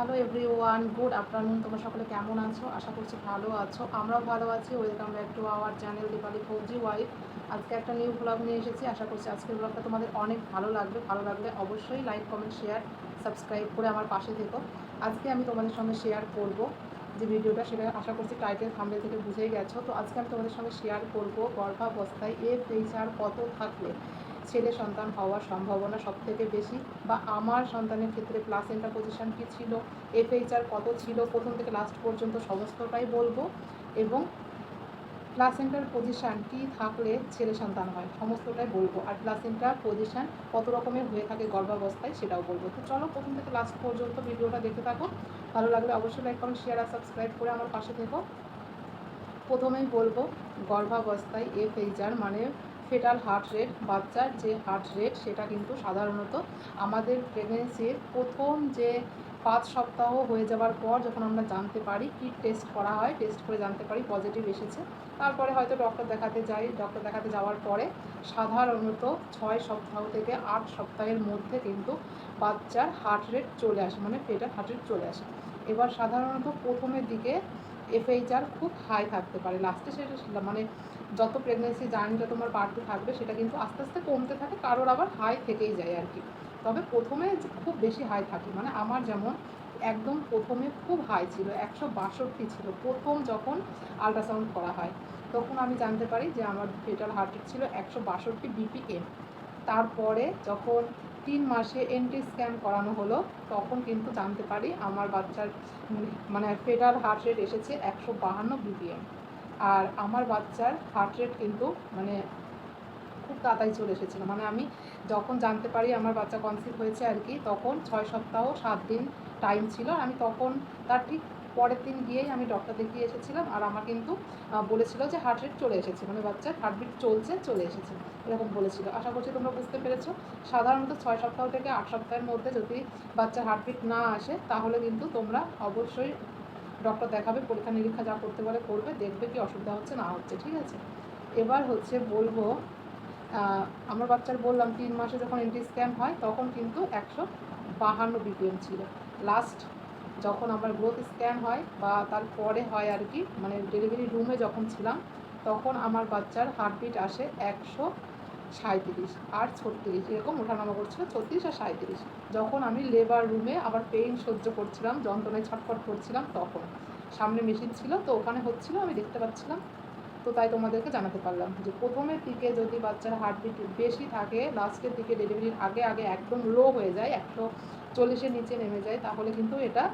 Hello everyone good afternoon তোমরা সকলে কেমন আছো? আশা করছি ভালো আছো। আমরাও ভালো আছি। Welcome back to our channel Deepali Fauji wife আজকে একটা নিউ ব্লগ নিয়ে এসেছি। আশা করছি আজকের ব্লগটা তোমাদের অনেক ভালো লাগবে। ভালো লাগলে অবশ্যই লাইক কমেন্ট শেয়ার সাবস্ক্রাইব করে আমার পাশে থেকো। আজকে আমি তোমাদের সঙ্গে শেয়ার করব যে ভিডিওটা, সেটা আশা করছি টাইটেল থামলে থেকে বুঝেই গেছো। তো আজকে আমি তোমাদের সঙ্গে শেয়ার করব গর্ভাবস্থায় এফ এইচ কত থাকলে। ছেলে সন্তান হওয়ার সম্ভাবনা সব থেকে বেশি? বা আমার সন্তানের ক্ষেত্রে প্লাসেন্টা পজিশন কী ছিল? এফএইচআর কত ছিল? প্রথম থেকে লাস্ট পর্যন্ত সমস্তটাই বলব। এবং প্লাসেন্টার পজিশান কী থাকলে ছেলে সন্তান হয়? সমস্তটাই বলব। আর প্লাসেন্টার পজিশান কত রকমের হয়ে থাকে গর্ভাবস্থায় সেটাও বলব। তো চলো প্রথম থেকে লাস্ট পর্যন্ত ভিডিওটা দেখতে থাকো। ভালো লাগলে অবশ্যই লাইক কমেন্ট শেয়ার আর সাবস্ক্রাইব করে আমার পাশে থেকো। প্রথমেই বলব গর্ভাবস্থায় এফএইচআর মানে ফেটাল হার্ট রেট বাচ্চার যে হার্ট রেট সেটা কিন্তু সাধারণত আমাদের প্রেগনেন্সির প্রথম যে পাঁচ সপ্তাহ হয়ে যাওয়ার পর যখন আমরা জানতে পারি কি টেস্ট করা হয় টেস্ট করে জানতে পারি পজিটিভ এসেছে। তারপরে হয়তো ডক্টর দেখাতে যাই ডক্টর দেখাতে যাওয়ার পরে সাধারণত ছয় সপ্তাহ থেকে আট সপ্তাহের মধ্যে কিন্তু বাচ্চার হার্ট রেট চলে আসে মানে ফেটাল হার্ট রেট চলে আসে। এবার সাধারণত প্রথমের দিকে এফএইচআর খুব হাই থাকতে পারে। লাস্টে সেটা মানে যত প্রেগনেন্সি জার্নিটা তোমার বাড়তে থাকবে, সেটা কিন্তু আস্তে আস্তে কমতে থাকে, কারোর আবার হাই থেকেই যায় আর কি। তবে প্রথমে খুব বেশি হাই থাকে। মানে আমার যেমন একদম প্রথমে খুব হাই ছিল, একশো বাষট্টি ছিল প্রথম যখন আলট্রাসাউন্ড করা হয়। তখন আমি জানতে পারি যে আমার ফেটাল হার্ট রেট ছিল একশো বাষট্টি বিপিএম তারপরে যখন তিন মাসে এন্টি স্ক্যান করানো হলো, তখন কিন্তু জানতে পারি আমার বাচ্চার মানে ফেটাল হার্ট রেট এসেছে একশো বাহান্ন বিপিএম আর আমার বাচ্চার হার্ট রেট কিন্তু মানে খুব তাড়াতাড়ি চলে এসেছিল। মানে আমি যখন জানতে পারি আমার বাচ্চা কনসিভ হয়েছে আর কি, তখন ছয় সপ্তাহ সাত দিন টাইম ছিল। আমি তখন তার ঠিক পরের দিন গিয়েই আমি ডক্টর দেখিয়ে এসেছিলাম আর আমার কিন্তু বলেছিল যে হার্ট রেট চলে এসেছে। মানে বাচ্চার হার্টবিট চলছে, চলে এসেছে। এরকম বলেছিল। আশা করছি তোমরা বুঝতে পেরেছ। সাধারণত ছয় সপ্তাহ থেকে আট সপ্তাহের মধ্যে যদি বাচ্চার হার্টবিট না আসে, তাহলে কিন্তু তোমরা অবশ্যই ডক্টর দেখাবে, পরীক্ষা নিরীক্ষা যা করতে বলে করবে, দেখবে কি অসুবিধা হচ্ছে, না হচ্ছে, ঠিক আছে? এবার হচ্ছে বলব আমার বাচ্চার বললাম তিন মাসে যখন এন্টি স্ক্যান হয়, তখন কিন্তু একশো বাহান্ন বিপিএম ছিল। লাস্ট যখন আমার গ্রোথ স্ক্যান হয় বা তারপরে হয় আর কি মানে ডেলিভারি রুমে যখন ছিলাম, তখন আমার বাচ্চার হার্টবিট আসে একশো সাঁত্রিশ আর ছত্রিশ, এরকম ওঠানামা করছিল ছত্রিশ আর সাঁত্রিশ যখন আমি লেবার রুমে আবার পেইন সহ্য করছিলাম, যন্ত্রণায় ছটফট করছিলাম তখন। সামনে মেশিন ছিল তো ওখানে হচ্ছিল, আমি দেখতে পাচ্ছিলাম। তো তাই তোমাদেরকে জানাতে পারলাম যে প্রথমের দিকে যদি বাচ্চার হার্টবিট বেশি থাকে লাস্টের দিকে ডেলিভারির আগে আগে একদম লো হয়ে যায়, একশো চল্লিশের নিচে নেমে যায়, তাহলে কিন্তু এটা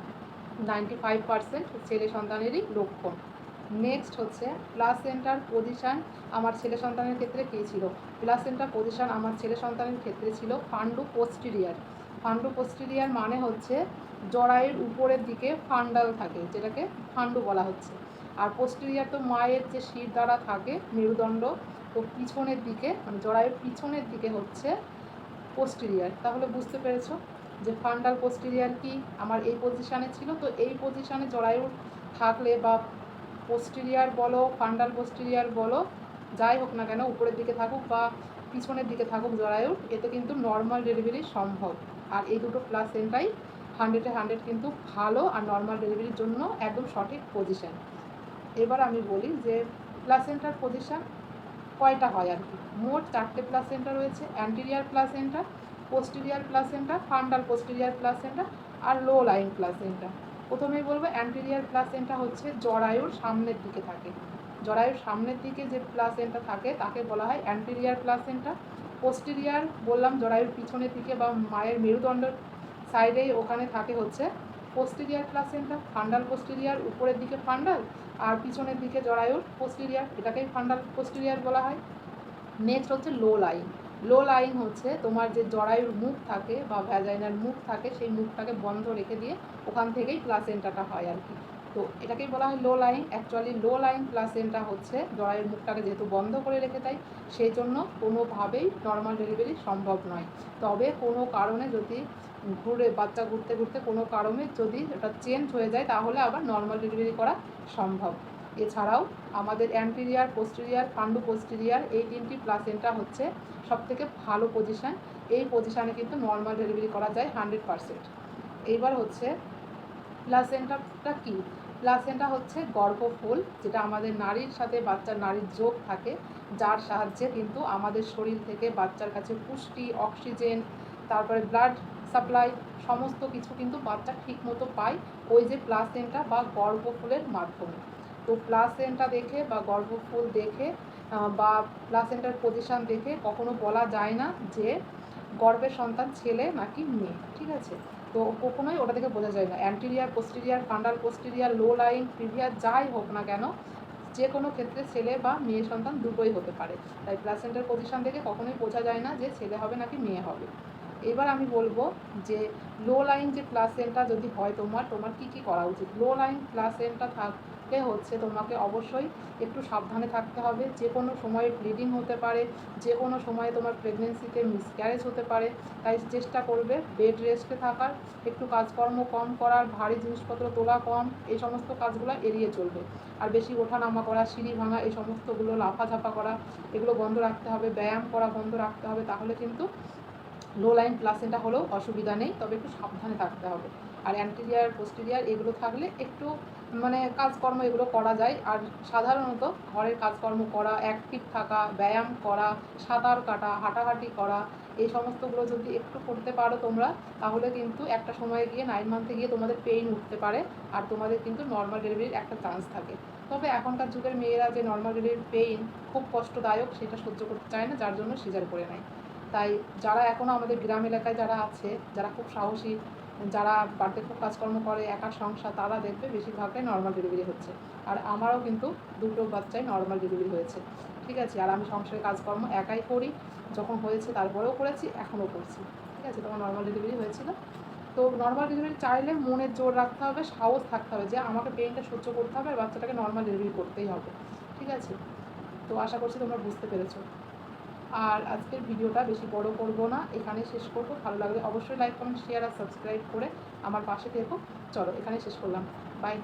নাইনটি ফাইভ পার্সেন্ট ছেলে সন্তানেরই লক্ষণ নেক্সট হচ্ছে প্লাসেন্টার পজিশান আমার ছেলে সন্তানের ক্ষেত্রে কী ছিল? প্লাসেন্টার পজিশান আমার ছেলে সন্তানের ক্ষেত্রে ছিল ফান্ডু পোস্টিরিয়ার ফান্ডু পোস্টিরিয়ার মানে হচ্ছে জরায়ুর উপরের দিকে ফান্ডাল থাকে, যেটাকে ফান্ডু বলা হচ্ছে। আর পোস্টেরিয়ার তো মায়ের যে শির দ্বারা থাকে, মেরুদণ্ড, তো পিছনের দিকে মানে জরায়ুর পিছনের দিকে হচ্ছে পোস্টেরিয়ার তাহলে বুঝতে পেরেছ? যে ফান্ডাল পোস্টেরিয়ার কি, আমার এই পজিশানে ছিল, তো এই পজিশানে জরায়ুর থাকলে বা পোস্টেরিয়ার বলো ফান্ডাল পোস্টেরিয়ার বলো, যাই হোক না কেন, উপরের দিকে থাকুক বা পিছনের দিকে থাকুক জরায়ুর এতে কিন্তু নর্মাল ডেলিভারি সম্ভব। আর এই দুটো প্লাস প্লাসেন্টাই হান্ড্রেডে হান্ড্রেড কিন্তু ভালো আর নর্মাল ডেলিভারির জন্য একদম সঠিক পজিশান এবার আমি বলি যে প্লাসেন্টার পজিশান কয়টা হয় আর কি? মোট চারটে প্লাসেন্টা রয়েছে anterior placenta posterior placenta fundal posterior placenta আর লো লাইন প্লাসেন্টা প্রথমেই বলব অ্যান্টিরিয়ার প্লাসেন্টা হচ্ছে জরায়ুর সামনের দিকে থাকে। জরায়ুর সামনের দিকে যে প্লাসেন্টা থাকে, তাকে বলা হয় অ্যান্টিরিয়ার প্লাসেন্টা পোস্টেরিয়ার বললাম, জরায়ুর পিছনের দিকে বা মায়ের মেরুদণ্ডের সাইডেই ওখানে থাকে হচ্ছে পোস্টেরিয়ার প্লাসেন্টা ফান্ডাল পোস্টেরিয়ার উপরের দিকে ফান্ডাল আর পিছনের দিকে জরায়ুর পোস্টেরিয়ার এটাকেই ফান্ডাল পোস্টেরিয়ার বলা হয়। নেক্সট হচ্ছে লো লাইন লো লাইন হচ্ছে, তোমার যে জরায়ুর মুখ থাকে বা ভ্যাজাইনার মুখ থাকে, সেই মুখটাকে বন্ধ রেখে দিয়ে ওখান থেকেই প্লাসেন্টাটা হয় আর কি। তো এটাকেই বলা হয় low line actually low line placenta হচ্ছে, জরায়ুর মুখটাকে যেহেতু বন্ধ করে রেখে দেয়, সেই জন্য কোনোভাবেই নর্মাল ডেলিভারি সম্ভব নয়। তবে কোনো কারণে যদি ঘুরে, বাচ্চা ঘুরতে ঘুরতে কোনো কারণে যদি ওটা চেঞ্জ হয়ে যায়, তাহলে আবার নর্মাল ডেলিভারি করা সম্ভব। এছাড়াও আমাদের অ্যান্টিরিয়ার পোস্টেরিয়ার পাণ্ডু পোস্টেরিয়ার এই তিনটি প্লাসেন্টা হচ্ছে সবথেকে ভালো পজিশান এই পজিশানে কিন্তু নর্মাল ডেলিভারি করা যায় হান্ড্রেড পারসেন্ট এইবার হচ্ছে প্লাসেন্টাটা কি? প্লাসেন্টা হচ্ছে গর্ভফুল, যেটা আমাদের নারীর সাথে বাচ্চার নারীর যোগ থাকে, যার সাহায্যে কিন্তু আমাদের শরীর থেকে বাচ্চার কাছে পুষ্টি অক্সিজেন তারপরে ব্লাড সাপ্লাই সমস্ত কিছু কিন্তু বাচ্চা ঠিকমতো পায় ওই যে প্লাসেন্টা বা গর্ভফুলের মাধ্যমে। তো প্লাসেন্টা দেখে বা গর্ভফুল দেখে বা প্লাসেন্টার পজিশন দেখে কখনো বলা যায় না যে গর্ভের সন্তান ছেলে নাকি মেয়ে, ঠিক আছে? তো কখনোই ওটা দেখে বোঝা যায় না। Anterior posterior fundal posterior low line previa যাই হোক না কেন, যে কোনো ক্ষেত্রে ছেলে বা মেয়ে সন্তান দুটোই হতে পারে। তাই প্লাসেন্টার পজিশন দেখে কখনোই বোঝা যায় না যে ছেলে হবে নাকি মেয়ে হবে। এবার আমি বলব যে লো লাইন যে প্লাসেন্টা যদি হয় তোমার তোমার কি কি করা উচিত? লো লাইন প্লাসেন্টা থাকলে হচ্ছে, তোমাকে অবশ্যই একটু সাবধানে থাকতে হবে। যে কোনো সময়ে ব্লিডিং হতে পারে, যে কোনো সময়ে তোমার প্রেগনেন্সিতে মিসক্যারেজ হতে পারে। তাই চেষ্টা করবে বেড রেস্টে থাকার, একটু কাজকর্ম কম করার, ভারী জিনিসপত্র তোলা কম, এই সমস্ত কাজগুলো এড়িয়ে চলবে। আর বেশি ওঠানামা করা, সিঁড়ি ভাঙা, এই সমস্তগুলো লাফাঝাপা করা, এগুলো বন্ধ রাখতে হবে, ব্যায়াম করা বন্ধ রাখতে হবে, তাহলে কিন্তু লো লাইন প্লাসেন্টা হলেও অসুবিধা নেই। তবে একটু সাবধানে থাকতে হবে। আর অ্যান্টিরিয়ার পোস্টেরিয়ার এগুলো থাকলে একটু মানে কাজকর্ম এগুলো করা যায়। আর সাধারণত ঘরের কাজকর্ম করা অ্যাক্টিভ থাকা, ব্যায়াম করা, সাঁতার কাটা, হাঁটাহাঁটি করা, এই সমস্তগুলো যদি একটু করতে পারো তোমরা, তাহলে কিন্তু একটা সময়ে গিয়ে নাইন মান্থে গিয়ে তোমাদের পেইন উঠতে পারে আর তোমাদের কিন্তু নর্মাল ডেলিভারির একটা চান্স থাকে। তবে এখনকার যুগের মেয়েরা যে নর্মাল ডেলিভারির পেইন খুব কষ্টদায়ক সেটা সহ্য করতে চায় না, যার জন্য সিজার করে নেয়। তাই যারা এখনও আমাদের গ্রাম এলাকায় যারা আছে, যারা খুব সাহসী যারা খুব কাজকর্ম করে, একা সংসার, তারা দেখবে বেশিরভাগটাই নর্মাল ডেলিভারি হচ্ছে। আর আমারও কিন্তু দুটো বাচ্চাই নর্মাল ডেলিভারি হয়েছে। ঠিক আছে? আর আমি সংসারের কাজকর্ম একাই করি। যখন হয়েছে তারপরেও করেছি, এখনও করছি। ঠিক আছে? তোমার নর্মাল ডেলিভারি হয়েছিল। তো নর্মাল ডেলিভারি চাইলে মনের জোর রাখতে হবে, সাহস থাকতে হবে যে আমাকে পেনটা সহ্য করতে হবে আর বাচ্চাটাকে নর্মাল ডেলিভারি করতেই হবে। ঠিক আছে? তো আশা করছি তোমরা বুঝতে পেরেছ। আর আজকের ভিডিওটা বেশি বড় করব না, এখানে শেষ করব। ভালো লাগলে অবশ্যই লাইক কমেন্ট শেয়ার আর সাবস্ক্রাইব করে আমার পাশে থেকো। চলো এখানে শেষ করলাম। বাই